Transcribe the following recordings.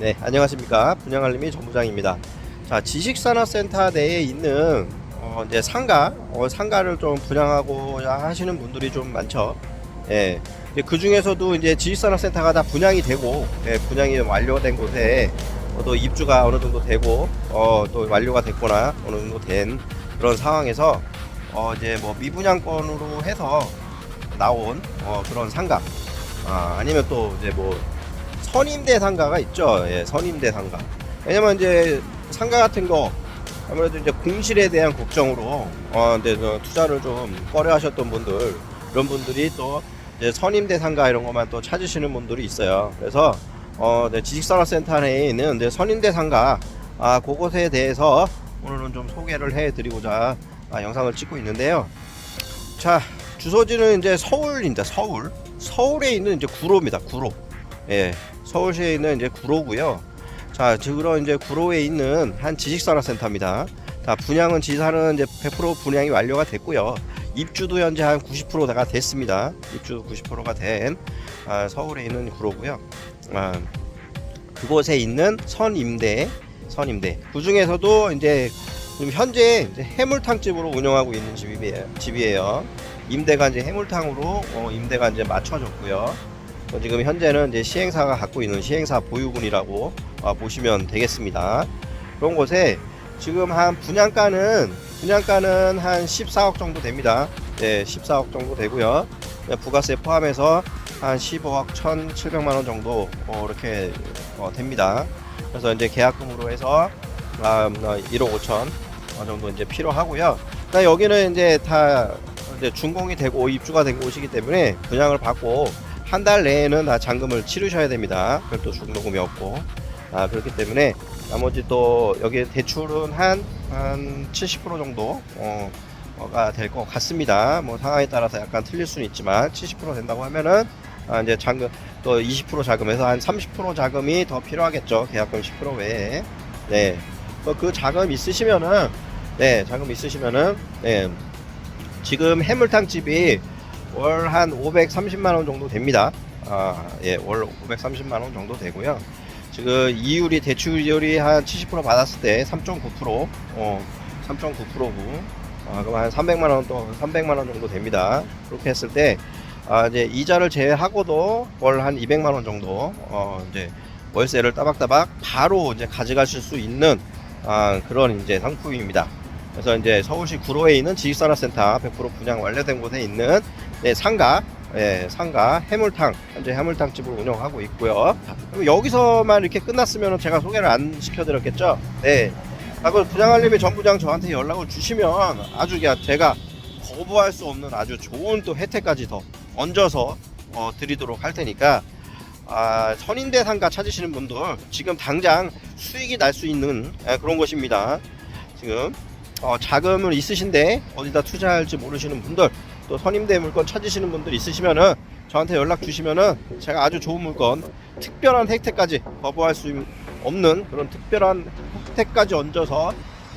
네, 안녕하십니까. 분양알림이 전부장입니다. 자, 지식산업센터 내에 있는 어, 이제 상가, 어, 상가를 좀 분양하고자 하시는 분들이 좀 많죠. 예. 그 중에서도 이제 지식산업센터가 다 분양이 되고, 예, 분양이 완료된 곳에 어, 또 입주가 어느 정도 되고, 어, 또 완료가 됐거나 어느 정도 된 그런 상황에서 어, 이제 뭐 미분양권으로 해서 나온 어, 그런 상가, 아, 아니면 또 이제 뭐 선임대 상가가 있죠. 예, 선임대 상가. 왜냐면 이제 상가 같은 거 아무래도 이제 공실에 대한 걱정으로 어그 투자를 좀 꺼려 하셨던 분들 이런 분들이 또 이제 선임대 상가 이런 것만 또 찾으시는 분들이 있어요. 그래서 어 네, 지식산업센터 내에 있는 이제 선임대 상가 아 그것에 대해서 오늘은 좀 소개를 해드리고자 아, 영상을 찍고 있는데요. 자 주소지는 이제 서울입니다. 서울 서울에 있는 이제 구로입니다. 구로. 예, 서울시에 있는 이제 구로고요. 자, 그런 이제 구로에 있는 한 지식산업센터입니다. 자, 분양은 지사는 이제 100% 분양이 완료가 됐고요. 입주도 현재 한 90%가 됐습니다. 입주 90%가 된 아, 서울에 있는 구로고요. 아, 그곳에 있는 선임대, 선임대. 그 중에서도 이제 지금 현재 이제 해물탕집으로 운영하고 있는 집이에요. 집이에요. 임대가 이제 해물탕으로 어, 임대가 이제 맞춰졌고요. 어, 지금 현재는 이제 시행사가 갖고 있는 시행사 보유군이라고 어, 보시면 되겠습니다. 그런 곳에 지금 한 분양가는 분양가는 한 14억 정도 됩니다. 네, 14억 정도 되고요. 네, 부가세 포함해서 한 15억 1,700만 원 정도 어, 이렇게 어, 됩니다. 그래서 이제 계약금으로 해서 아, 1억 5천 어, 정도 이제 필요하고요. 여기는 이제 다 이제 준공이 되고 입주가 된 곳이기 때문에 분양을 받고 한 달 내에는 다 잔금을 치르셔야 됩니다. 별도 중도금이 없고 아 그렇기 때문에 나머지 또 여기 대출은 한 한 70% 정도 어, 가 될 것 같습니다. 뭐 상황에 따라서 약간 틀릴 수는 있지만 70% 된다고 하면은 아, 이제 잔금 또 20% 자금에서 한 30% 자금이 더 필요하겠죠. 계약금 10% 외에 네. 또그 자금 있으시면은 네 자금 있으시면은 네 지금 해물탕 집이 월 한 530만 원 정도 됩니다. 아, 예, 월 530만 원 정도 되고요. 지금 이율이 대출이율이 한 70% 받았을 때 3.9% 어, 3.9%고 아, 그럼 한 300만 원 또 300만 원 정도 됩니다. 그렇게 했을 때 아, 이제 이자를 제외하고도 월 한 200만 원 정도 어, 이제 월세를 따박따박 바로 이제 가져가실 수 있는 아, 그런 이제 상품입니다. 그래서 이제 서울시 구로에 있는 지식산업센터 100% 분양 완료된 곳에 있는 네, 상가, 예, 상가 해물탕 현재 해물탕 집을 운영하고 있고요. 그럼 여기서만 이렇게 끝났으면 제가 소개를 안 시켜드렸겠죠. 네. 아, 그 분양알림의 전부장 저한테 연락을 주시면 아주 제가 거부할 수 없는 아주 좋은 또 혜택까지 더 얹어서 어, 드리도록 할 테니까 아, 선인대 상가 찾으시는 분들 지금 당장 수익이 날 수 있는 예, 그런 곳입니다. 지금 어, 자금은 있으신데 어디다 투자할지 모르시는 분들 또 선임대 물건 찾으시는 분들 있으시면은 저한테 연락 주시면은 제가 아주 좋은 물건 특별한 혜택까지 거부할 수 없는 그런 특별한 혜택까지 얹어서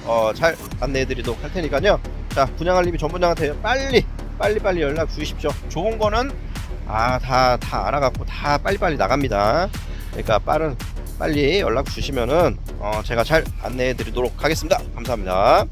어, 잘 안내해 드리도록 할 테니까요. 자 분양알림이 전문장한테 빨리 빨리 빨리 연락 주십시오. 좋은 거는 아 다 다 알아갖고 다 빨리빨리 나갑니다. 그러니까 빠른 빨리 연락 주시면은 어, 제가 잘 안내해 드리도록 하겠습니다. 감사합니다